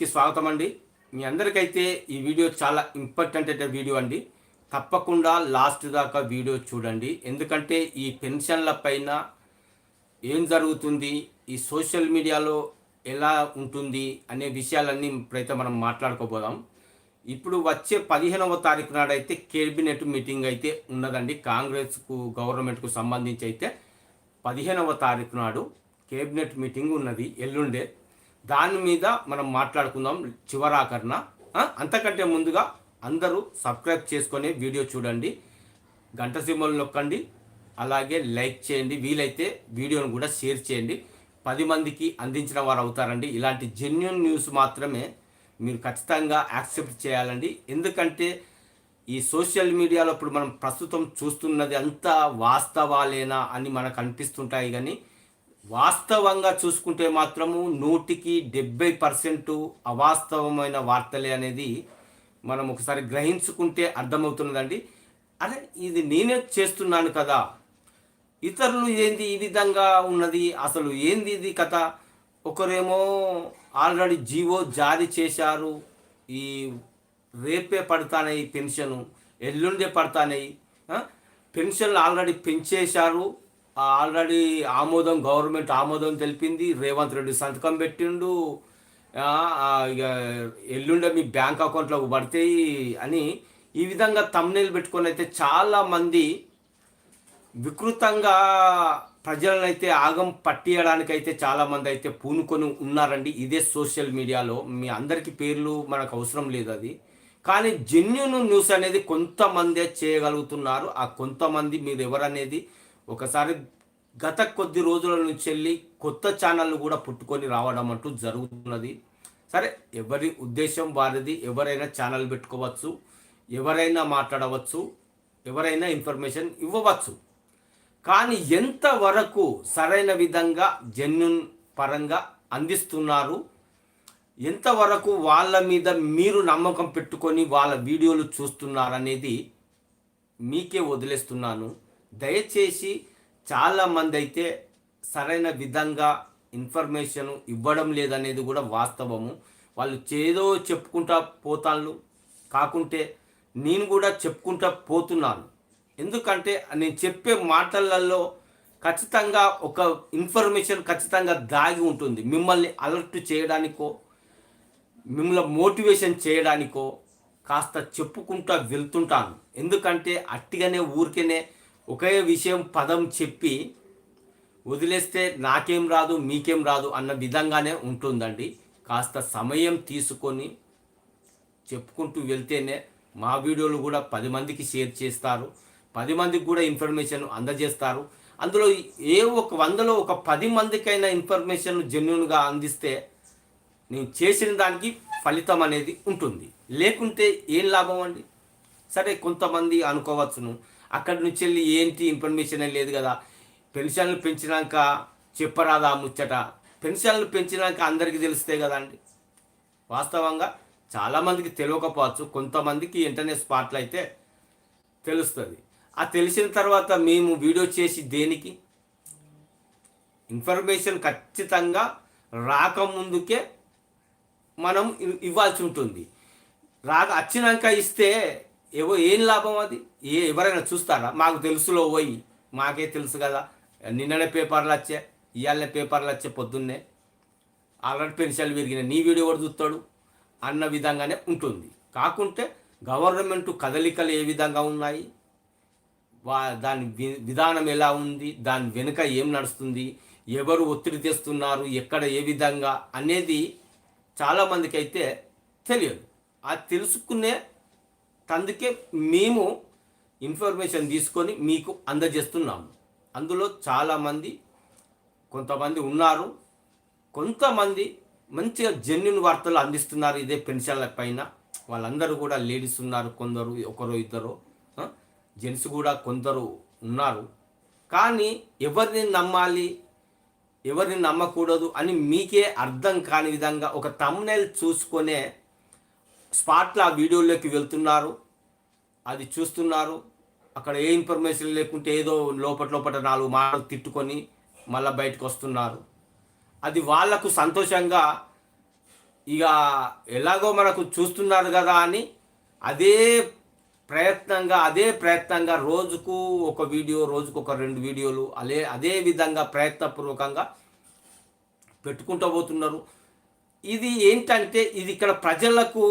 టీవీకి స్వాగతం అండి. మీ అందరికైతే ఈ వీడియో చాలా ఇంపార్టెంట్ అయితే వీడియో అండి. తప్పకుండా లాస్ట్ దాకా వీడియో చూడండి. ఎందుకంటే ఈ పెన్షన్ల పైన ఏం జరుగుతుంది ఈ సోషల్ మీడియాలో ఎలా ఉంటుంది అనే విషయాలన్నీ ఇప్పుడైతే మనం మాట్లాడుకోబోదాం. ఇప్పుడు వచ్చే పదిహేనవ తారీఖు నాడైతే కేబినెట్ మీటింగ్ అయితే ఉన్నదండి. కాంగ్రెస్కు గవర్నమెంట్కు సంబంధించి అయితే పదిహేనవ తారీఖు నాడు కేబినెట్ మీటింగ్ ఉన్నది ఎల్లుండే. దాని మీద మనం మాట్లాడుకుందాం చివరాకరణ. అంతకంటే ముందుగా అందరూ సబ్స్క్రైబ్ చేసుకొని వీడియో చూడండి. గంట సింబల్ నొక్కండి. అలాగే లైక్ చేయండి. వీలైతే వీడియోను కూడా షేర్ చేయండి. పది మందికి అందించిన వారు అవుతారండి. ఇలాంటి జెన్యున్ న్యూస్ మాత్రమే మీరు ఖచ్చితంగా యాక్సెప్ట్ చేయాలండి. ఎందుకంటే ఈ సోషల్ మీడియాలో ఇప్పుడు మనం ప్రస్తుతం చూస్తున్నది అంతా వాస్తవాలేనా అని మనకు అనిపిస్తుంటాయి కానీ వాస్తవంగా చూసుకుంటే మాత్రము నూటికి డెబ్బై పర్సెంట్ అవాస్తవమైన వార్తలే అనేది మనం ఒకసారి గ్రహించుకుంటే అర్థమవుతున్నదండి. అరే ఇది నేనే చేస్తున్నాను కదా. ఇతరులు ఏంది ఈ విధంగా ఉన్నది? అసలు ఏంది ఇది కథ? ఒకరేమో ఆల్రెడీ జీవో జారీ చేశారు. ఈ రేపే పడతానయి పెన్షను ఎల్లుండే పడతానయి పెన్షన్లు ఆల్రెడీ పెంచేశారు. ఆల్రెడీ ఆమోదం గవర్నమెంట్ ఆమోదం తెలిపింది. రేవంత్ రెడ్డి సంతకం పెట్టిండు. ఇక ఎల్లుండే మీ బ్యాంక్ అకౌంట్లోకి పడతాయి అని ఈ విధంగా తమ్నేలు పెట్టుకొని అయితే చాలామంది వికృతంగా ప్రజలనైతే ఆగం పట్టియడానికైతే చాలామంది అయితే పూనుకొని ఉన్నారండి. ఇదే సోషల్ మీడియాలో. మీ అందరికీ పేర్లు మనకు అవసరం లేదు అది. కానీ జెన్యున్ న్యూస్ అనేది కొంతమందే చేయగలుగుతున్నారు. ఆ కొంతమంది మీరు ఎవరనేది ఒకసారి గత కొద్ది రోజుల నుంచి వెళ్ళి కొత్త ఛానళ్ళు కూడా పుట్టుకొని రావడం అంటూ జరుగుతున్నది. సరే ఎవరి ఉద్దేశం వారిది ఎవరైనా ఛానల్ పెట్టుకోవచ్చు ఎవరైనా మాట్లాడవచ్చు ఎవరైనా ఇన్ఫర్మేషన్ ఇవ్వవచ్చు. కానీ ఎంతవరకు సరైన విధంగా జెన్యున్ పరంగా అందిస్తున్నారు ఎంతవరకు వాళ్ళ మీద మీరు నమ్మకం పెట్టుకొని వాళ్ళ వీడియోలు చూస్తున్నారనేది మీకే వదిలేస్తున్నాను. దయచేసి చాలామంది అయితే సరైన విధంగా ఇన్ఫర్మేషన్ ఇవ్వడం లేదనేది కూడా వాస్తవము. వాళ్ళు చేదో చెప్పుకుంటా పోతాను కాకుంటే నేను కూడా చెప్పుకుంటా పోతున్నాను. ఎందుకంటే నేను చెప్పే మాటలలో ఖచ్చితంగా ఒక ఇన్ఫర్మేషన్ ఖచ్చితంగా దాగి ఉంటుంది. మిమ్మల్ని అలర్ట్ చేయడానికో మిమ్మల్ని మోటివేషన్ చేయడానికో కాస్త చెప్పుకుంటా వెళ్తుంటాను. ఎందుకంటే అట్టిగానే ఊరికేనే ఒకే విషయం పదం చెప్పి వదిలేస్తే నాకేం రాదు మీకేం రాదు అన్న విధంగానే ఉంటుందండి. కాస్త సమయం తీసుకొని చెప్పుకుంటూ వెళ్తేనే మా వీడియోలు కూడా పది మందికి షేర్ చేస్తారు. పది మందికి కూడా ఇన్ఫర్మేషన్ అందజేస్తారు. అందులో ఏ ఒక వందలో ఒక పది మందికైనా ఇన్ఫర్మేషన్ జెన్యున్గా అందిస్తే నేను చేసిన దానికి ఫలితం అనేది ఉంటుంది. లేకుంటే ఏం లాభం అండి? సరే కొంతమంది అనుకోవచ్చును. అక్కడి నుంచి వెళ్ళి ఏంటి ఇన్ఫర్మేషన్ లేదు కదా. పెన్షన్లు పెంచినాక చెప్పరాదా ముచ్చట? పెన్షన్లు పెంచినాక అందరికీ తెలిస్తే కదా అండి. వాస్తవంగా చాలామందికి తెలియకపోవచ్చు కొంతమందికి ఇంటర్నెట్ స్పాట్లు అయితే తెలుస్తుంది. ఆ తెలిసిన తర్వాత మేము వీడియో చేసి దేనికి? ఇన్ఫర్మేషన్ ఖచ్చితంగా రాకముందుకే మనం ఇవ్వాల్సి ఉంటుంది. రాక వచ్చినాక ఇస్తే ఏవో ఏం లాభం అది? ఏ ఎవరైనా చూస్తారా? మాకు తెలుసులో పోయి మాకే తెలుసు కదా. నిన్ననే పేపర్లు వచ్చే ఇవాళ పేపర్లు వచ్చే పొద్దున్నే. ఆల్రెడీ పెన్షన్లు పెరిగినాయి నీ వీడియో కూడా చూస్తాడు? అన్న విధంగానే ఉంటుంది. కాకుంటే గవర్నమెంట్ కదలికలు ఏ విధంగా ఉన్నాయి? వా దాని వి- విధానం ఎలా ఉంది? దాని వెనుక ఏం నడుస్తుంది? ఎవరు ఒత్తిడి తెస్తున్నారు? ఎక్కడ ఏ విధంగా? అనేది చాలామందికి అయితే తెలియదు. అది తెలుసుకునే తందుకే మేము ఇన్ఫర్మేషన్ తీసుకొని మీకు అందజేస్తున్నాము. అందులో చాలామంది కొంతమంది ఉన్నారు. కొంతమంది మంచిగా జెన్యున్ వార్తలు అందిస్తున్నారు ఇదే పెన్షన్ల పైన. వాళ్ళందరూ కూడా లేడీస్ ఉన్నారు కొందరు ఒకరు ఇద్దరు. జెంట్స్ కూడా కొందరు ఉన్నారు. కానీ ఎవరిని నమ్మాలి ఎవరిని నమ్మకూడదు అని మీకే అర్థం కాని విధంగా ఒక తమ్నెల్ చూసుకొనే స్పాట్లో ఆ వీడియోలోకి వెళ్తున్నారు. అది చూస్తున్నారు. అక్కడ ఏ ఇన్ఫర్మేషన్ లేకుంటే ఏదో లోపల లోపల నాలుగు మాటలు తిట్టుకొని మళ్ళీ బయటకు వస్తున్నారు. అది వాళ్ళకు సంతోషంగా ఇక ఎలాగో మనకు చూస్తున్నారు కదా అని అదే ప్రయత్నంగా అదే ప్రయత్నంగా రోజుకు ఒక వీడియో రోజుకు ఒక రెండు వీడియోలు అదే అదే విధంగా ప్రయత్నపూర్వకంగా పెట్టుకుంటూ పోతున్నారు. ఇది ఏంటంటే ఇది ఇక్కడ ప్రజలకు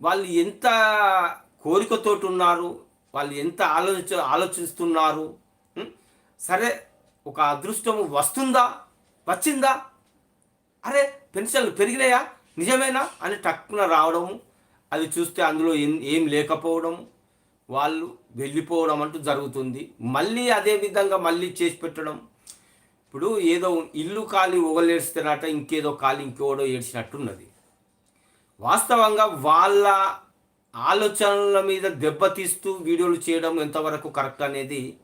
వాళ్ళు ఎంత కోరికతోటి ఉన్నారు వాళ్ళు ఎంత ఆలోచ ఆలోచిస్తున్నారు? సరే ఒక అదృష్టం వస్తుందా? వచ్చిందా? అరే పెన్షన్లు పెరిగినాయా? నిజమేనా? అని టక్కున రావడము అది చూస్తే అందులో ఏం ఏం లేకపోవడం వాళ్ళు వెళ్ళిపోవడం అంటూ జరుగుతుంది. మళ్ళీ అదే విధంగా మళ్ళీ చేసి పెట్టడం. ఇప్పుడు ఏదో ఇల్లు ఖాళీ ఒకలేడిస్తేనట ఇంకేదో ఖాళీ ఇంకోడో ఏడ్చినట్టున్నది. వాస్తవంగా వాళ్ళ ఆలోచనల మీద దెబ్బతీస్తూ వీడియోలు చేయడం ఎంతవరకు కరెక్ట్ అనేది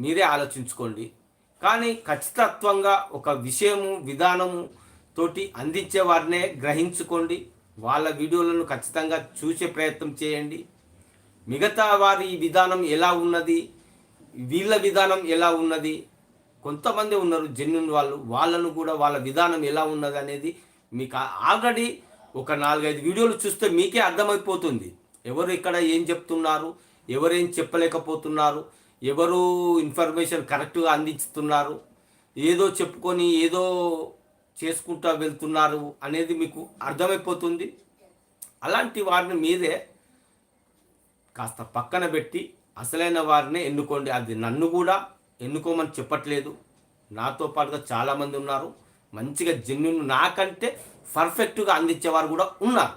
మీరే ఆలోచించుకోండి. కానీ ఖచ్చితత్వంగా ఒక విషయము విధానము తోటి అందించే వారినే గ్రహించుకోండి. వాళ్ళ వీడియోలను ఖచ్చితంగా చూసే ప్రయత్నం చేయండి. మిగతా వారి విధానం ఎలా ఉన్నది? వీళ్ళ విధానం ఎలా ఉన్నది? కొంతమంది ఉన్నారు జెన్యున్ వాళ్ళు. వాళ్ళను కూడా వాళ్ళ విధానం ఎలా ఉన్నది అనేది మీకు ఆల్రెడీ ఒక నాలుగైదు వీడియోలు చూస్తే మీకే అర్థమైపోతుంది. ఎవరు ఇక్కడ ఏం చెప్తున్నారు? ఎవరేం చెప్పలేకపోతున్నారు? ఎవరు ఇన్ఫర్మేషన్ కరెక్ట్గా అందిస్తున్నారు? ఏదో చెప్పుకొని ఏదో చేసుకుంటూ వెళ్తున్నారు అనేది మీకు అర్థమైపోతుంది. అలాంటి వారిని మీరే కాస్త పక్కన పెట్టి అసలైన వారిని ఎన్నుకోండి. అది నన్ను కూడా ఎన్నుకోమని చెప్పట్లేదు. నాతో పాటుగా చాలామంది ఉన్నారు. మంచిగా జెన్యున్ నాకంటే పర్ఫెక్ట్గా అందించేవారు కూడా ఉన్నారు.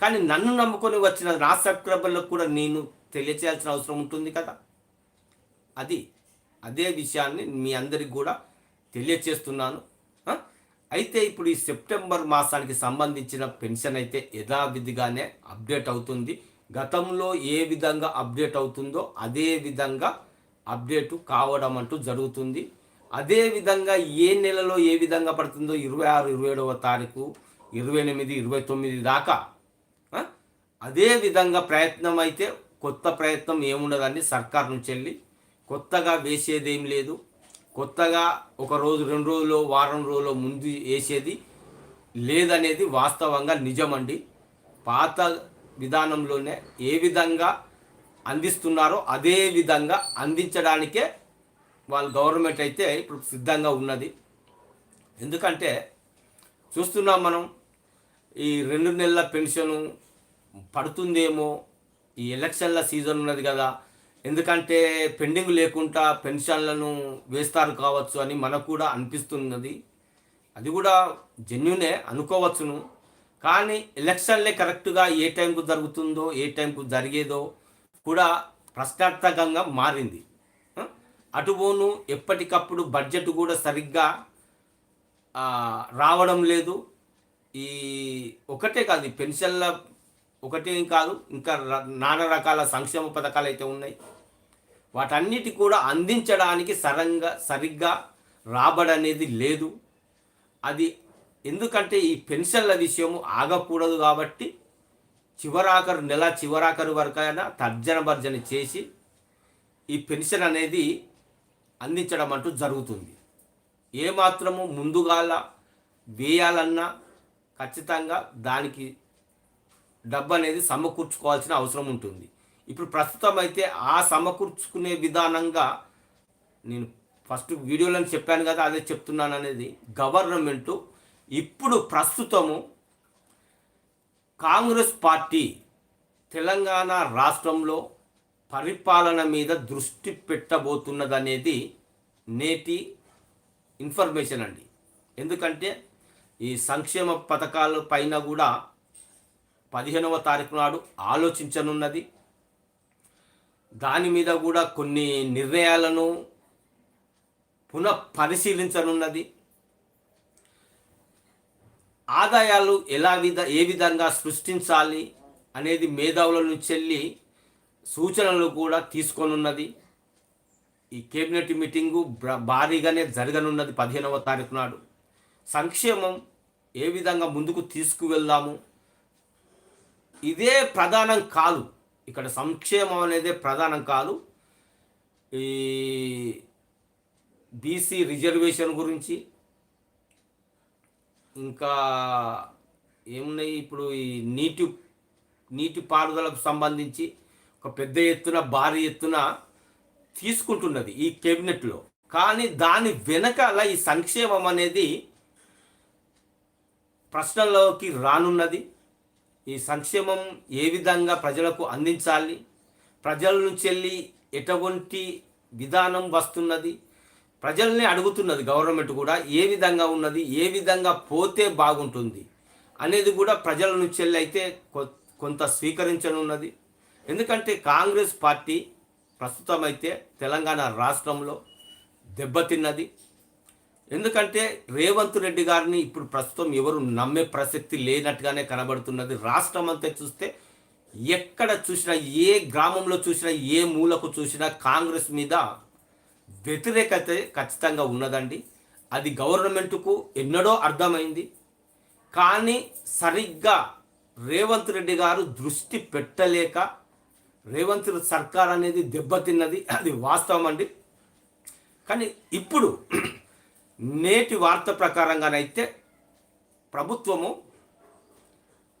కానీ నన్ను నమ్ముకొని వచ్చిన నా సబ్స్క్రైబర్లకు కూడా నేను తెలియచేయాల్సిన అవసరం ఉంటుంది కదా. అది అదే విషయాన్ని మీ అందరికి కూడా తెలియచేస్తున్నాను. అయితే ఇప్పుడు ఈ సెప్టెంబర్ మాసానికి సంబంధించిన పెన్షన్ అయితే యథావిధిగానే అప్డేట్ అవుతుంది. గతంలో ఏ విధంగా అప్డేట్ అవుతుందో అదే విధంగా అప్డేట్ కావడం అంటూ జరుగుతుంది. అదే విధంగా ఏ నెలలో ఏ విధంగా పడుతుందో ఇరవై ఆరు ఇరవై ఏడవ తారీఖు ఇరవై ఎనిమిది ఇరవై తొమ్మిది దాకా అదే విధంగా ప్రయత్నం అయితే కొత్త ప్రయత్నం ఏముండదండి సర్కార్ నుంచి వెళ్ళి కొత్తగా వేసేదేం లేదు. కొత్తగా ఒక రోజు రెండు రోజులు వారం రోజులు ముందు వేసేది లేదనేది వాస్తవంగా నిజమండి. పాత విధానంలోనే ఏ విధంగా అందిస్తున్నారో అదే విధంగా అందించడానికే వాళ్ళ గవర్నమెంట్ అయితే ఇప్పుడు సిద్ధంగా ఉన్నది. ఎందుకంటే చూస్తున్నాం మనం ఈ రెండు నెలల పెన్షను పడుతుందేమో ఈ ఎలక్షన్ల సీజన్ ఉన్నది కదా. ఎందుకంటే పెండింగ్ లేకుండా పెన్షన్లను వేస్తారు కావచ్చు అని మనకు కూడా అనిపిస్తున్నది. అది కూడా జెన్యునే అనుకోవచ్చును. కానీ ఎలక్షన్లే కరెక్ట్గా ఏ టైంకు జరుగుతుందో ఏ టైంకు జరిగేదో కూడా ప్రశ్నార్థకంగా మారింది. అటుబోను ఎప్పటికప్పుడు బడ్జెట్ కూడా సరిగ్గా రావడం లేదు. ఈ ఒకటే కాదు ఈ పెన్షన్ల ఒకటే కాదు ఇంకా నానా రకాల సంక్షేమ పథకాలు అయితే ఉన్నాయి. వాటన్నిటి కూడా అందించడానికి సరంగా సరిగ్గా రాబడి అనేది లేదు. అది ఎందుకంటే ఈ పెన్షన్ల విషయము ఆగకూడదు కాబట్టి చివరాఖరు నెల చివరాఖరు వరకైనా తర్జన భర్జన చేసి ఈ పెన్షన్ అనేది అందించడం అంటూ జరుగుతుంది. ఏమాత్రము ముందుగాల వేయాలన్నా ఖచ్చితంగా దానికి డబ్బు అనేది సమకూర్చుకోవాల్సిన అవసరం ఉంటుంది. ఇప్పుడు ప్రస్తుతం అయితే ఆ సమకూర్చుకునే విధానంగా నేను ఫస్ట్ వీడియోలో చెప్పాను కదా అదే చెప్తున్నాను అనేది గవర్నమెంటు ఇప్పుడు ప్రస్తుతము కాంగ్రెస్ పార్టీ తెలంగాణ రాష్ట్రంలో పరిపాలన మీద దృష్టి పెట్టబోతున్నదనేది నేటి ఇన్ఫర్మేషన్ అండి. ఎందుకంటే ఈ సంక్షేమ పథకాల పైన కూడా పదిహేనవ తారీఖు నాడు ఆలోచించనున్నది. దాని మీద కూడా కొన్ని నిర్ణయాలను పునః పరిశీలించనున్నది ఆదాయాలు ఎలా విధ ఏ విధంగా సృష్టించాలి అనేది మేధావుల నుంచి వెళ్ళి సూచనలు కూడా తీసుకోనున్నది. ఈ కేబినెట్ మీటింగు బ్ర- భారీగానే జరగనున్నది పదిహేనవ తారీఖు నాడు. సంక్షేమం ఏ విధంగా ముందుకు తీసుకువెళ్దాము? ఇదే ప్రధానం కాదు. ఇక్కడ సంక్షేమం అనేది ప్రధానం కాదు. ఈ బీసీ రిజర్వేషన్ గురించి ఇంకా ఏమున్నాయి ఇప్పుడు ఈ నీటి నీటి పారుదలకు సంబంధించి ఒక పెద్ద ఎత్తున భారీ ఎత్తున తీసుకుంటున్నది ఈ కేబినెట్లో కానీ దాని వెనకాల ఈ సంక్షేమం అనేది ప్రశ్నలోకి రానున్నది. ఈ సంక్షేమం ఏ విధంగా ప్రజలకు అందించాలి? ప్రజల నుంచి వెళ్ళి ఎటువంటి విధానం వస్తున్నది? ప్రజల్ని అడుగుతున్నది గవర్నమెంట్ కూడా ఏ విధంగా ఉన్నది? ఏ విధంగా పోతే బాగుంటుంది? అనేది కూడా ప్రజల నుంచి వెళ్ళి అయితే కొ- కొంత స్వీకరించనున్నది. ఎందుకంటే కాంగ్రెస్ పార్టీ ప్రస్తుతం అయితే తెలంగాణ రాష్ట్రంలో దెబ్బతిన్నది. ఎందుకంటే రేవంత్ రెడ్డి గారిని ఇప్పుడు ప్రస్తుతం ఎవరు నమ్మే ప్రసక్తి లేనట్టుగానే కనబడుతున్నది. రాష్ట్రం అంతా చూస్తే ఎక్కడ చూసినా ఏ గ్రామంలో చూసినా ఏ మూలకు చూసినా కాంగ్రెస్ మీద వ్యతిరేకత ఖచ్చితంగా ఉన్నదండి. అది గవర్నమెంట్కు ఎన్నడో అర్థమైంది. కానీ సరిగ్గా రేవంత్ రెడ్డి గారు దృష్టి పెట్టలేక రేవంత్ సర్కార్ అనేది దెబ్బతిన్నది అది వాస్తవం అండి. కానీ ఇప్పుడు నేటి వార్త ప్రకారంగానైతే ప్రభుత్వము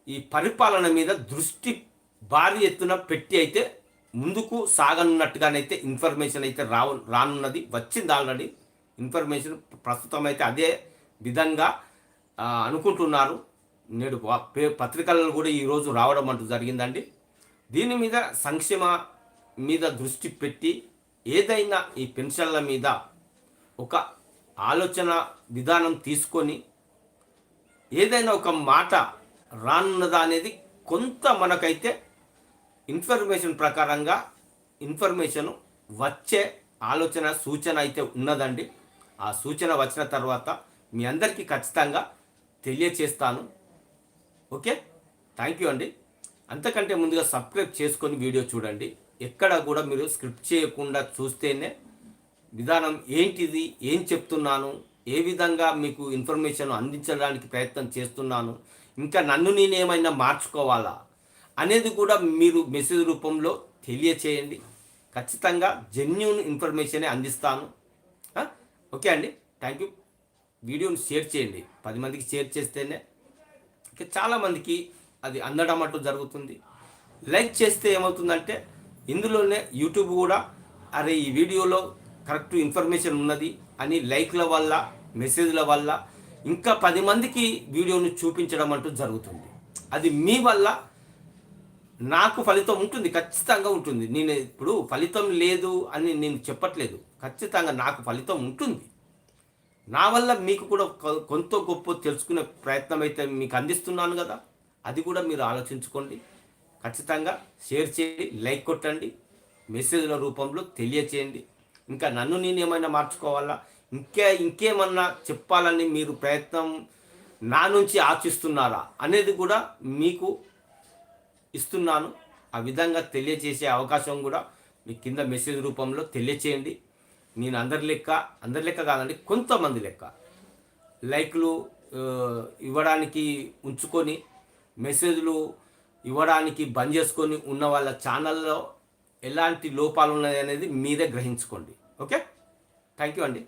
ఈ పరిపాలన మీద దృష్టి భారీ ఎత్తున పెట్టి అయితే ముందుకు సాగనున్నట్టుగానైతే ఇన్ఫర్మేషన్ అయితే రావు రానున్నది వచ్చింది ఆల్రెడీ. ఇన్ఫర్మేషన్ ప్రస్తుతం అయితే అదే విధంగా అనుకుంటున్నారు. నేడు పత్రికలను పే- కూడా ఈరోజు రావడం అంటూ జరిగిందండి. దీని మీద సంక్షేమ మీద దృష్టి పెట్టి ఏదైనా ఈ పెన్షన్ల మీద ఒక ఆలోచన విధానం తీసుకొని ఏదైనా ఒక మాట రానున్నదా అనేది కొంత మనకైతే ఇన్ఫర్మేషన్ ప్రకారంగా ఇన్ఫర్మేషన్ వచ్చే ఆలోచన సూచన అయితే ఉన్నదండి. ఆ సూచన వచ్చిన తర్వాత మీ అందరికీ ఖచ్చితంగా తెలియచేస్తాను. ఓకే? థ్యాంక్ యూ అండి. అంతకంటే ముందుగా సబ్స్క్రైబ్ చేసుకొని వీడియో చూడండి. ఎక్కడ కూడా మీరు స్క్రిప్ట్ చేయకుండా చూస్తేనే విధానం ఏంటిది ఏం చెప్తున్నాను ఏ విధంగా మీకు ఇన్ఫర్మేషన్ అందించడానికి ప్రయత్నం చేస్తున్నాను ఇంకా నన్ను నేనేమైనా మార్చుకోవాలా అనేది కూడా మీరు మెసేజ్ రూపంలో తెలియచేయండి. ఖచ్చితంగా జెన్యున్ ఇన్ఫర్మేషనే అందిస్తాను. ఓకే అండి. Thank you. వీడియోని షేర్ చేయండి. పది మందికి షేర్ చేస్తేనే. ఇంకా చాలామందికి అది అందడం అంటూ జరుగుతుంది. లైక్ చేస్తే ఏమవుతుందంటే ఇందులోనే యూట్యూబ్ కూడా అరే ఈ వీడియోలో కరెక్ట్ ఇన్ఫర్మేషన్ ఉన్నది అని లైక్ల వల్ల మెసేజ్ల వల్ల ఇంకా పది మందికి వీడియోను చూపించడం అంటూ జరుగుతుంది. అది మీ వల్ల నాకు ఫలితం ఉంటుంది ఖచ్చితంగా ఉంటుంది. నేను ఇప్పుడు ఫలితం లేదు అని నేను చెప్పట్లేదు. ఖచ్చితంగా నాకు ఫలితం ఉంటుంది. నా వల్ల మీకు కూడా కొ- కొంత గొప్ప తెలుసుకునే ప్రయత్నం అయితే మీకు అందిస్తున్నాను కదా. అది కూడా మీరు ఆలోచించుకోండి. ఖచ్చితంగా షేర్ చేయండి లైక్ కొట్టండి మెసేజ్ల రూపంలో తెలియచేయండి. ఇంకా నన్ను నేను ఏమైనా మార్చుకోవాలా? ఇంకే ఇంకేమన్నా చెప్పాలని మీరు ప్రయత్నం నా నుంచి ఆశిస్తున్నారా అనేది కూడా మీకు ఇస్తున్నాను. ఆ విధంగా తెలియజేసే అవకాశం కూడా మీ కింద మెసేజ్ రూపంలో తెలియచేయండి. నేను అందరి లెక్క అందరి లెక్క కాదండి కొంతమంది లెక్క. లైక్లు ఇవ్వడానికి ఉంచుకొని మెసేజ్లు ఇవ్వడానికి బంద్ చేసుకొని ఉన్న వాళ్ళ ఛానల్లో ఎలాంటి లోపాలు ఉన్నాయి అనేది మీరే గ్రహించుకోండి. ఓకే? థ్యాంక్ యూ అండి.